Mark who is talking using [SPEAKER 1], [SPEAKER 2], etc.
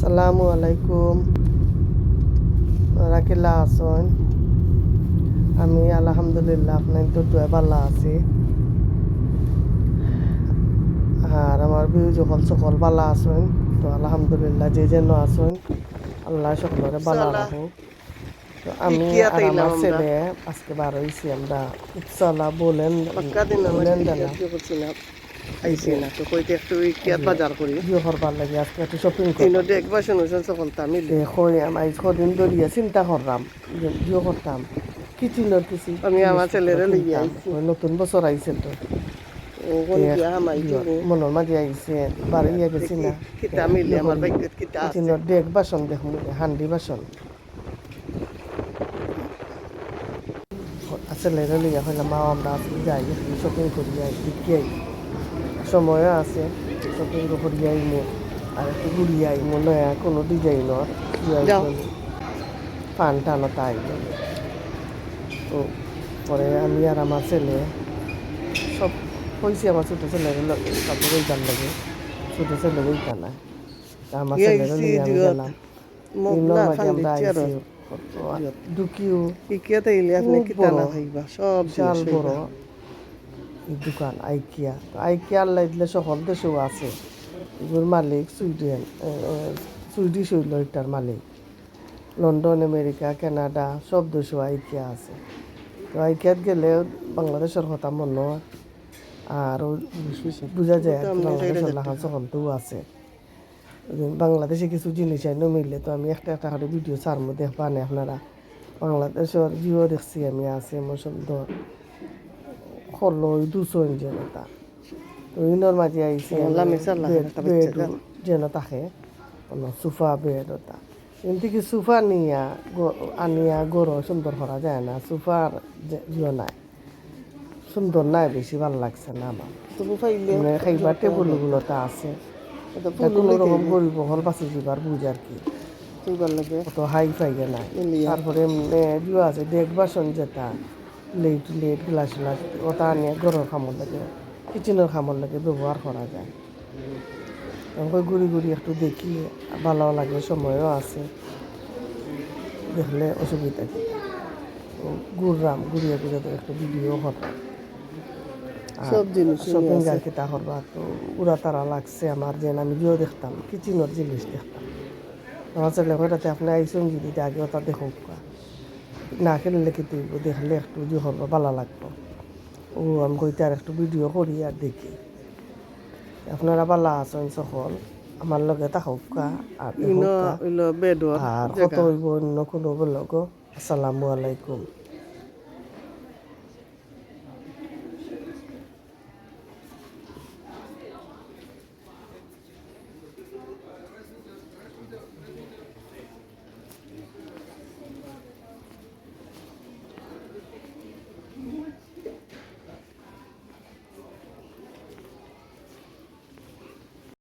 [SPEAKER 1] আসসালামু আলাইকুম। ওরা কিলা আছেন আমি আলহামদুলিল্লাহ আপনার তো ভালো আছি। আর আমার বিউ যখন সকল ভালো আসন। তো আলহামদুলিল্লাহ যে যেন আসন আল্লাহ সকলের ভালো
[SPEAKER 2] সালা।
[SPEAKER 1] রাখুক। তো আমি আর আমার। ছেলে আজকে বার হয়েছি আমরা। উপসালা বলেন বলেন
[SPEAKER 2] ইকিয়া
[SPEAKER 1] দাদা
[SPEAKER 2] কি করছি না আইছি না তো কইতে একটু ইকিয়াত বাজার করি?
[SPEAKER 1] বিয়ে করবার লাগে আজকে একটু শপিং করি
[SPEAKER 2] তিনো দেখবা শুনুছেন সকল তামিল।
[SPEAKER 1] দেখই আমি কদিন ধরিয়া চিন্তা করলাম কিছু
[SPEAKER 2] আমি আমার ছেলেরে লইয়া আইছি।
[SPEAKER 1] নতুন বছর আইছে তো। মনের মাঝে আইছে বাড়ি ইয়ে গেছি না।
[SPEAKER 2] কি তামিল আমার বাইকত কি তা
[SPEAKER 1] ডেক বাসন দেখুন হান্ডি বাসন আসলে লইয়া হইলাম মা আমরা যাই শপিং করি যাই আই। সময়ও আছে। শপিং করি আইমো আর একটু ঘুরিয়ে আইমো নয়া কোনো ডিজাইনর
[SPEAKER 2] যাও।
[SPEAKER 1] পান টানো তাই। তো পরে আমি আর আমার ছেলে সব হয়েছি আমার ছোটো ছেলের তারপরে ওইটার লাগে ছোটো ছেলে ওইটা না। তা আমার ছেলেরও নিয়ে আমি গেলাম। আমরা দুকিও
[SPEAKER 2] ইকিয়াতে সব
[SPEAKER 1] বড়। দোকান, আইকিয়া। তো আইকিয়ার লাইলে সকল দেশেও আছে। এগুলোর মালিক সুইডেন সুইডিশ হইল এটার মালিক। লন্ডন, আমেরিকা, কানাডা, সব দেশেও আইকিয়া আছে। তো আইকিয়াত গেলে বাংলাদেশের কথা মনে হয় আর বোঝা যায় বাংলাদেশের লাহান সকলতেও আছে। বাংলাদেশে কিছু জিনিস আইনো মিললে তো আমি একটা একটা করে ভিডিও ছাড়মো দেখবা না আপনারা। বাংলাদেশের জিও দেখছি আমি আছে আমার সুন্দর। ওই দুশো ইঞ্চের ওটা তো ইনোর মাঝে আইসি বেড যেন থাকে কোনো সোফা বেড ওটা কিন্তু কি সোফা নিয়া আনিয়া গরো সুন্দর করা যায় না সোফার যে- জিও নাই। সুন্দর নাই বেশি ভালো লাগছে না আমার। মানে খাইবার টেবুলগুলোতে আছে।
[SPEAKER 2] এটা
[SPEAKER 1] তা কোনো রকম গরিব হল বাঁচি যাবার বুঝ আর কি। কত হাই ফাইগে
[SPEAKER 2] ইলিয়া।
[SPEAKER 1] তারপরে এমনি আছে দেখ বাসন যেটা লেট লেট গ্লাস গ্লাস ওটা আনিয়ে গরুর খামর লাগে কিচেনের খামর লাগে ব্যবহার করা যায়। আমাকে ঘুরি ঘুরি একটু দেখি ভালো লাগে সময়ও আছে। দেখলে অসুবিধা কি? ঘুরলাম ঘুরিয়ে ঘুরিয়ে একটু ভিডিও করলাম
[SPEAKER 2] সব জিনিস
[SPEAKER 1] শপিং করবা তো উড়া তারা লাগছে আমার যেন আমি জিও দেখতাম কিচেনের জিনিস দেখতাম। আমার ছেলে কয়টাতে আপনি আইসুন যদি আগে ওটা দেখুক না খেললে কি তুই দেখলে একটু যে করব ভালো লাগবো। ও আমি কইতে আর একটু ভিডিও করি আর দেখি। আপনারা ভালো আছেন সকল আমার লগে থাকুক আর কত অন্য কোনো লগ আসসালামু আলাইকুম।